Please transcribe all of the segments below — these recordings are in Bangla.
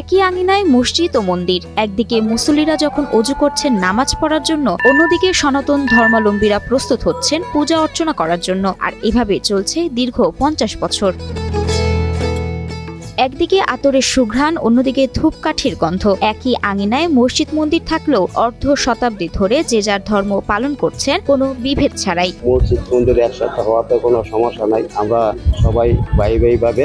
একই আঙিনায় মসজিদ ও মন্দির। একদিকে মুসল্লিরা যখন অজু করছেন নামাজ পড়ার জন্য, অন্যদিকে সনাতন ধর্মাবলম্বীরা প্রস্তুত হচ্ছেন পূজা অর্চনা করার জন্য। আর এভাবে চলছে দীর্ঘ পঞ্চাশ বছর। একদিকে আতরের সুঘ্রাণ অন্যদিকে ধূপকাঠির গন্ধ। একই আঙিনায় মসজিদ মন্দির থাকলেও অর্ধ শতাব্দী ধরে যে যার ধর্ম পালন করছেন কোনো বিভেদ ছাড়াই। মসজিদ মন্দির একসাথে হওয়াতে কোনো সমস্যা নাই। আমরা সবাই ভাই ভাই ভাবে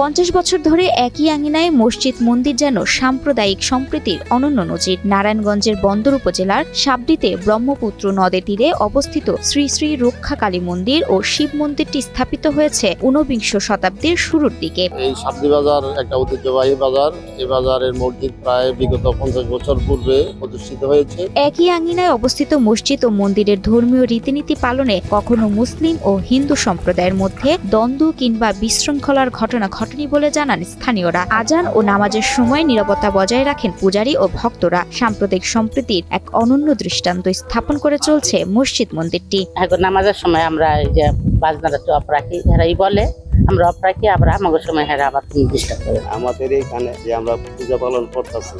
পঞ্চাশ বছর ধরে একই আঙিনায় মসজিদ মন্দির যেন সাম্প্রদায়িক সম্প্রীতির অনন্য নজির। নারায়ণগঞ্জের বন্দর উপজেলার সাবডিতে ব্রহ্মপুত্র নদের তীরে অবস্থিত শ্রী শ্রী রক্ষাকালী মন্দির ও শিব মন্দিরটি স্থাপিত হয়েছে ঊনবিংশ শতাব্দীর শুরুর দিকে। এই সাবজি বাজার একটা ঐতিহ্যবাহী বাজার। এই বাজারের মসজিদ প্রায় বিগত পঞ্চাশ বছর পূর্বে প্রতিষ্ঠিত হয়েছে। একই আঙিনায় অবস্থিত মসজিদ ও মন্দিরের ধর্মীয় রীতিনীতি পালনে কখনো মুসলিম ও হিন্দু সম্প্রদায়ের মধ্যে দ্বন্দ্ব কিংবা বিশৃঙ্খলার ঘটনা ঘটেনি বলে জানান স্থানীয়রা। আজান ও নামাজের সময় নিরাপত্তা বজায় রাখেন পূজারী ও ভক্তরা। সাম্প্রতিক সম্প্রীতির এক অনন্য দৃষ্টান্ত স্থাপন করে চলছে মসজিদ মন্দিরটি। এখন নামাজের সময় আমরা এই যে বাজনারা তো রাখি হেরাই বলে। আমরা অফ রাখি আবার আমাদের সময় হেরা আবার ডিস্টার্ব করে। আমাদের এখানে যে আমরা পূজা পালন করতেছি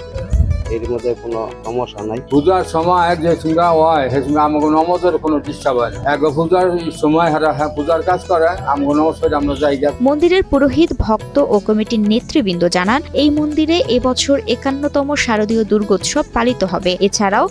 এর মধ্যে কোনো সমস্যা নাই। পূজার সময় যে সিঙ্গা হয় সে সঙ্গে আমাকে নমজের কোনো ডিস্টার্ব হয় না। এক পূজার সময় হারা হ্যাঁ পূজার কাজ করে আমাকে নমস্কার আমরা জায়গা মন্দিরের পুরোহিত ভক্ত ও কমিটির নেতৃবৃন্দ জানান এই মন্দিরে এবছর একান্নতম শারদীয় দুর্গোৎসব পালিত হবে। এছাড়াও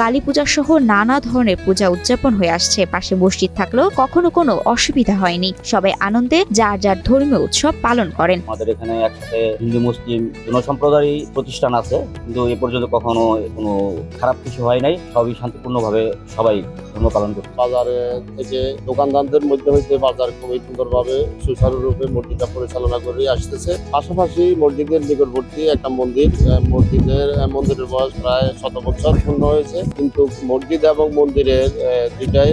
কালী পূজা সহ নানা ধরনের পূজা উদযাপন হয়ে আসছে। পাশে মসজিদ থাকলেও কখনো কোনো অসুবিধা হয়নি। সবাই আনন্দে যার যার ধর্মীয় উৎসব পালন করেন। আমাদের এখানে একসাথে হিন্দু মুসলিম কোনো সম্প্রদায়েরই প্রতিষ্ঠান আছে। কিন্তু এ পর্যন্ত কখনো কোনো খারাপ কিছু হয় নাই। সবই শান্তিপূর্ণভাবে সবাই ধর্ম পালন করছে। বাজারে থেকে দোকানদারদের মধ্যে হইতে বাজার খুবই সুন্দরভাবে সুচারুরূপে মসজিদটা পরিচালনা করে আসতেছে। পাশাপাশি মসজিদের নিকটবর্তী একটা মন্দির মসজিদের মন্দিরের বয়স প্রায় শত বছর পূর্ণ হয়েছে। কিন্তু মসজিদ এবং মন্দিরের আহ, দুইটাই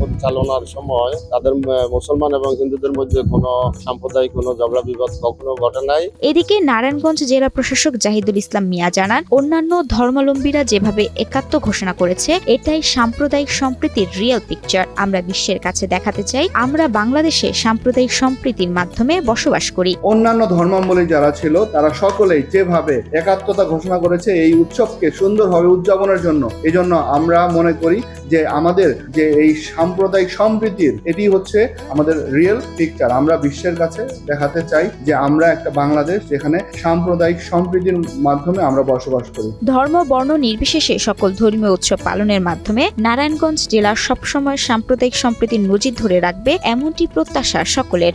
পরিচালনার সময় তাদের মুসলমান এবং হিন্দুদের মধ্যে কোনো সাম্প্রদায়িক কোনো ঝগড়া বিবাদ কখনো ঘটে নাই। এদিকে নারায়ণগঞ্জ জেলা প্রশাসক জাহিদুল ইসলাম মিয়া জানান অন্যান্য ধর্মাবলম্বীরা যেভাবে একাত্ম ঘোষণা করেছে এটাই সাম্প্রদায়িক সম্প্রীতির রিয়েল পিকচার আমরা বিশ্বের কাছে দেখাতে চাই আমরা বাংলাদেশে সাম্প্রদায়িক সম্প্রীতির মাধ্যমে বসবাস করি। অন্যান্য ধর্মাবলী যারা ছিল তারা সকলেই যেভাবে একাত্মতা ঘোষণা করেছে এই উৎসবকে সুন্দরভাবে উদযাপনের জন্য এই জন্য আমরা মনে করি যে আমাদের যে এই সাম্প্রদায়িক সম্প্রীতির, এটি হচ্ছে আমাদের রিয়েল পিকচার আমরা বিশ্বের কাছে দেখাতে চাই যে আমরা একটা বাংলাদেশ যেখানে সাম্প্রদায়িক সম্প্রীতির মাধ্যমে আমরা বসবাস করি। ধর্ম, বর্ণ নির্বিশেষে সকল ধর্মীয় উৎসব পালনের মাধ্যমে নারায়ণগঞ্জ জেলা সবসময় সাম্প্রদায়িক সম্প্রীতির নজির ধরে রাখবে এমনটি প্রত্যাশা সকলের।